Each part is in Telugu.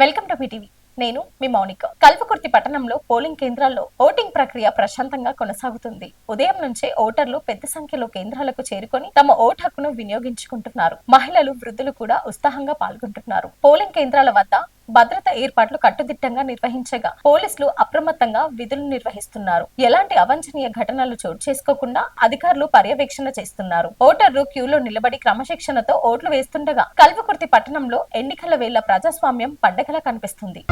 వెల్కమ్ టు టీవీ నేను మీ మౌనిక. కల్వకుర్తి పట్టణంలో పోలింగ్ కేంద్రాల్లో ఓటింగ్ ప్రక్రియ ప్రశాంతంగా కొనసాగుతుంది. ఉదయం నుంచే ఓటర్లు పెద్ద సంఖ్యలో కేంద్రాలకు చేరుకొని తమ ఓటు హక్కును వినియోగించుకుంటున్నారు. మహిళలు వృద్ధులు కూడా ఉత్సాహంగా పాల్గొంటున్నారు. పోలింగ్ కేంద్రాల వద్ద భద్రత ఏర్పాట్లు కట్టుదిట్టంగా నిర్వహించగా పోలీసులు అప్రమత్తంగా విధులు నిర్వహిస్తున్నారు. ఎలాంటి అవాంఛనీయ ఘటనలు చోటు చేసుకోకుండా అధికారులు పర్యవేక్షణ చేస్తున్నారు. ఓటర్లు క్యూలో నిలబడి క్రమశిక్షణతో ఓట్లు వేస్తుండగా కల్వకుర్తి పట్టణంలో ఎన్నికల వేళ ప్రజాస్వామ్యం పండగలా కనిపిస్తుంది.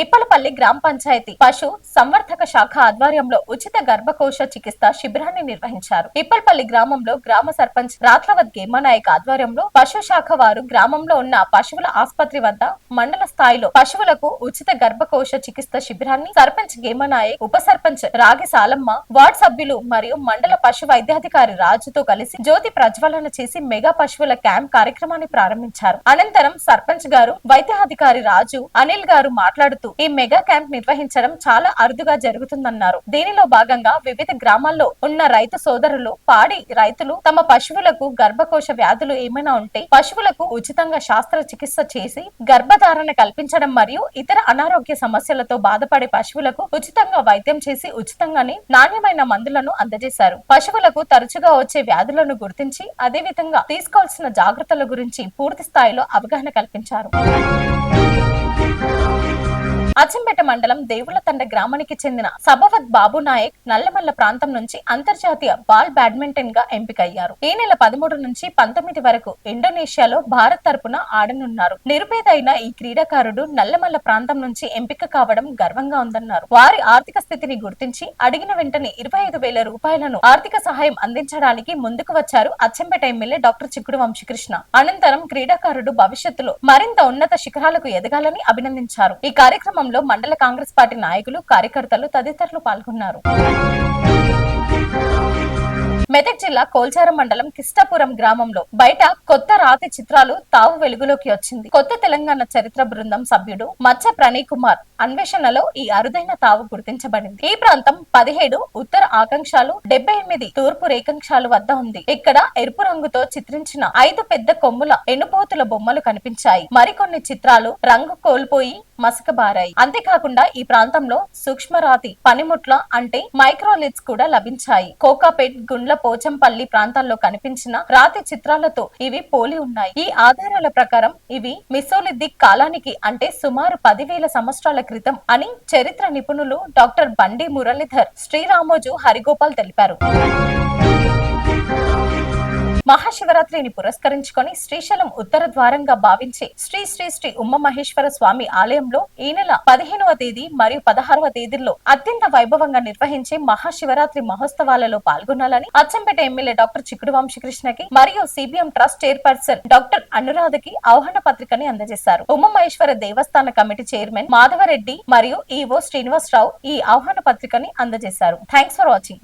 ఇప్పలపల్లి గ్రామ పంచాయతీ పశు సంవర్ధక శాఖ ఆధ్వర్యంలో ఉచిత గర్భకోశ చికిత్స శిబిరాన్ని నిర్వహించారు. ఇప్పలపల్లి గ్రామంలో గ్రామ సర్పంచ్ రాత్రవత్ గేమనాయక్ ఆధ్వర్యంలో పశు శాఖ వారు గ్రామంలో ఉన్న పశువుల ఆసుపత్రి వద్ద మండల స్థాయిలో పశువులకు ఉచిత గర్భకోశ చికిత్స శిబిరాన్ని సర్పంచ్ గేమనాయక్ ఉప సర్పంచ్ రాగి సాలమ్మ వార్డ్ సభ్యులు మరియు మండల పశు వైద్యాధికారి రాజుతో కలిసి జ్యోతి ప్రజ్వలన చేసి మెగా పశువుల క్యాంప్ కార్యక్రమాన్ని ప్రారంభించారు. అనంతరం సర్పంచ్ గారు వైద్యాధికారి రాజు అనిల్ గారు మాట్లాడుతూ ఈ మెగా క్యాంప్ నిర్వహించడం చాలా అరుదుగా జరుగుతుందన్నారు. దీనిలో భాగంగా వివిధ గ్రామాల్లో ఉన్న రైతు సోదరులు పాడి రైతులు తమ పశువులకు గర్భకోశ వ్యాధులు ఏమైనా ఉంటే పశువులకు ఉచితంగా శాస్త్ర చికిత్స చేసి గర్భధారణ కల్పించడం మరియు ఇతర అనారోగ్య సమస్యలతో బాధపడే పశువులకు ఉచితంగా వైద్యం చేసి ఉచితంగానే నాణ్యమైన మందులను అందజేశారు. పశువులకు తరచుగా వచ్చే వ్యాధులను గుర్తించి అదే విధంగా తీసుకోవాల్సిన జాగ్రత్తల గురించి పూర్తి స్థాయిలో అవగాహన కల్పించారు. అచ్చంపేట మండలం దేవులతండ గ్రామానికి చెందిన సభవత్ బాబు నాయక్ నల్లమల్ల ప్రాంతం నుంచి అంతర్జాతీయ బాల్ బ్యాడ్మింటన్గా ఎంపికయ్యారు. ఈ నెల పదమూడు నుంచి పంతొమ్మిది వరకు ఇండోనేషియాలో భారత్ తరపున ఆడనున్నారు. నిరుపేదైన ఈ క్రీడాకారుడు నల్లమల్ల ప్రాంతం నుంచి ఎంపిక కావడం గర్వంగా ఉందన్నారు. వారి ఆర్థిక స్థితిని గుర్తించి అడిగిన వెంటనే ఇరవై ఐదు వేల రూపాయలను ఆర్థిక సహాయం అందించడానికి ముందుకు వచ్చారు అచ్చంపేట ఎమ్మెల్యే డాక్టర్ చిక్కుడు వంశీకృష్ణ. అనంతరం క్రీడాకారుడు భవిష్యత్తులో మరింత ఉన్నత శిఖరాలకు ఎదగాలని అభినందించారు. ఈ కార్యక్రమం కార్యక్రమంలో మండల కాంగ్రెస్ పార్టీ నాయకులు కార్యకర్తలు తదితరులు పాల్గొన్నారు. మెదక్ జిల్లా కోల్చారం మండలం కిష్టాపురం గ్రామంలో బయట కొత్త రాతి చిత్రాలు తావు వెలుగులోకి వచ్చింది. కొత్త తెలంగాణ చరిత్ర బృందం సభ్యుడు మచ్చ ప్రణయ్ కుమార్ అన్వేషణలో ఈ అరుదైన తావు గుర్తించబడింది. ఈ ప్రాంతం పదిహేడు ఉత్తర ఆకాంక్షాలు డెబ్బై ఎనిమిది తూర్పు రేఖాంక్షాలు వద్ద ఉంది. ఇక్కడ ఎరుపు రంగుతో చిత్రించిన ఐదు పెద్ద కొమ్ముల ఎనుపోతుల బొమ్మలు కనిపించాయి. మరికొన్ని చిత్రాలు రంగు కోల్పోయి మసకబారాయి. అంతేకాకుండా ఈ ప్రాంతంలో సూక్ష్మరాతి పనిముట్ల అంటే మైక్రోలిట్స్ కూడా లభించాయి. కోకాపేట్ గుండ్ల పోచంపల్లి ప్రాంతాల్లో కనిపించిన రాతి చిత్రాలతో ఇవి పోలి ఉన్నాయి. ఈ ఆధారాల ప్రకారం ఇవి మిసోలిథిక్ కాలానికి అంటే సుమారు పదివేల సంవత్సరాల క్రితం అని చరిత్ర నిపుణులు డాక్టర్ బండి మురళీధర్ శ్రీరామోజు హరిగోపాల్ తెలిపారు. మహాశివరాత్రిని పురస్కరించుకొని శ్రీశైలం ఉత్తర ద్వారంగా భావించి శ్రీ శ్రీ శ్రీ ఉమ్మ మహేశ్వర స్వామి ఆలయంలో ఈ నెల పదిహేనవ తేదీ మరియు పదహారవ తేదీల్లో అత్యంత వైభవంగా నిర్వహించే మహాశివరాత్రి మహోత్సవాలలో పాల్గొనాలని అచ్చంపేట ఎమ్మెల్యే డాక్టర్ చిక్కుడు వంశీకృష్ణకి మరియు సిబిఎం ట్రస్ట్ చైర్పర్సన్ డాక్టర్ అనురాధకి ఆహ్వాన పత్రికని అందజేశారు. ఉమ్మ మహేశ్వర దేవస్థాన కమిటీ చైర్మన్ మాధవరెడ్డి మరియు ఈవో శ్రీనివాసరావు ఈ ఆహ్వాన పత్రికని అందజేశారు. Thanks for watching.